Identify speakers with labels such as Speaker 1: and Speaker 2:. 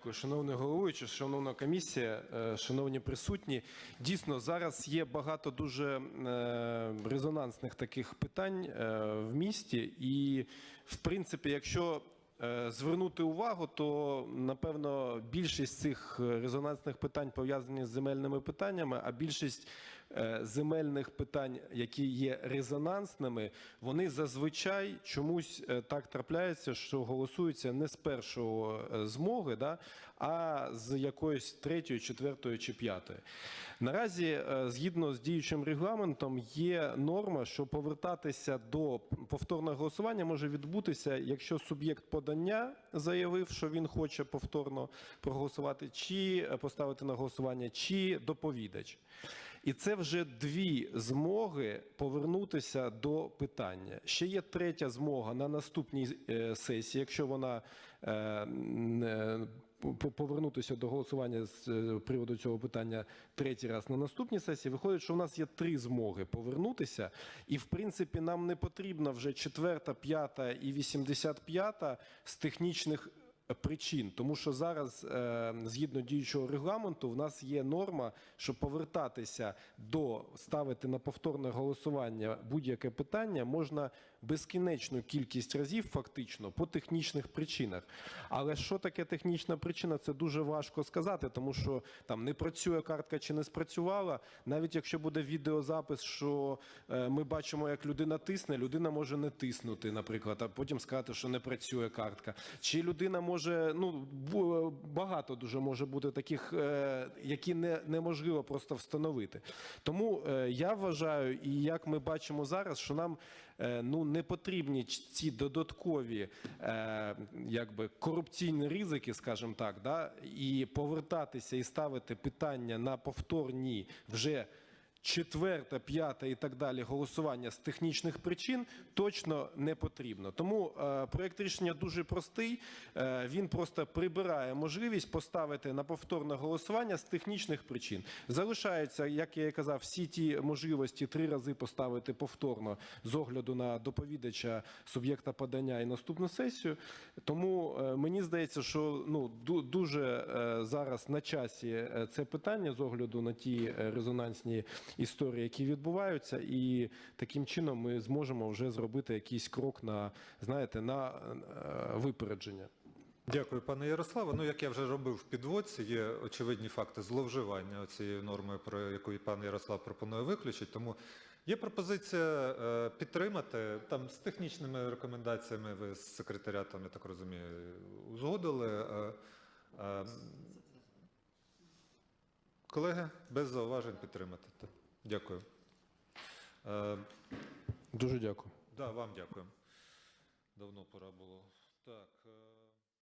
Speaker 1: Дякую, шановний головуючий, шановна комісія, е, шановні присутні. Дійсно, зараз є багато дуже е, резонансних таких питань е, в місті, і в принципі, якщо звернути увагу, то напевно більшість цих е, резонансних питань пов'язані з земельними питаннями, а більшість е, земельних питань, які є резонансними, вони зазвичай чомусь е, так трапляється, що голосуються не з першого е, змоги, да, а з якоїсь третьої, четвертої чи п'ятої. Наразі, е, згідно з діючим регламентом, є норма, що повертатися до повторного голосування може відбутися, якщо суб'єкт подання заявив, що він хоче повторно проголосувати, чи е, поставити на голосування, чи доповідач. І це вже дві змоги повернутися до питання. Ще є третя змога на наступній е, сесії, якщо вона е, повернутися до голосування з е, приводу цього питання третій раз на наступній сесії. Виходить, що в нас є три змоги повернутися, і в принципі нам не потрібна вже четверта, п'ята і вісімдесят п'ята з технічних причин, тому що зараз, е, згідно діючого регламенту, в нас є норма, що повертатися до ставити на повторне голосування будь-яке питання можна безкінечну кількість разів, фактично, по технічних причинах. Але що таке технічна причина? Це дуже важко сказати, тому що там не працює картка чи не спрацювала. Навіть якщо буде відеозапис, що е, ми бачимо, як людина тисне, людина може не тиснути, наприклад, а потім сказати, що не працює картка. Чи людина може, ну багато дуже може бути таких, е, які не, неможливо просто встановити. Тому е, я вважаю, і як ми бачимо зараз, що нам е, ну не потрібні ці додаткові е, якби корупційні ризики, скажімо так, да, і повертатися і ставити питання на повторні вже. Четверте, п'яте і так далі голосування з технічних причин точно не потрібно. Тому е, проект рішення дуже простий. Е, він просто прибирає можливість поставити на повторне голосування з технічних причин. Залишаються, як я і казав, всі ті можливості три рази поставити повторно з огляду на доповідача суб'єкта подання і наступну сесію. Тому е, мені здається, що ну ду- дуже зараз на часі це питання з огляду на ті резонансні історії, які відбуваються, і таким чином ми зможемо вже зробити якийсь крок на знаєте на е, випередження.
Speaker 2: Дякую, пане Ярославе. Ну, як я вже робив в підводці, є очевидні факти зловживання цією нормою, про яку пан Ярослав пропонує виключити. Тому є пропозиція е, підтримати. Там з технічними рекомендаціями ви з секретаріатом, я так розумію, узгодили. Колеги, без зауважень підтримати. Дякую. Е,
Speaker 1: Дуже дякую.
Speaker 2: да, вам дякую. Давно пора було. Так. е,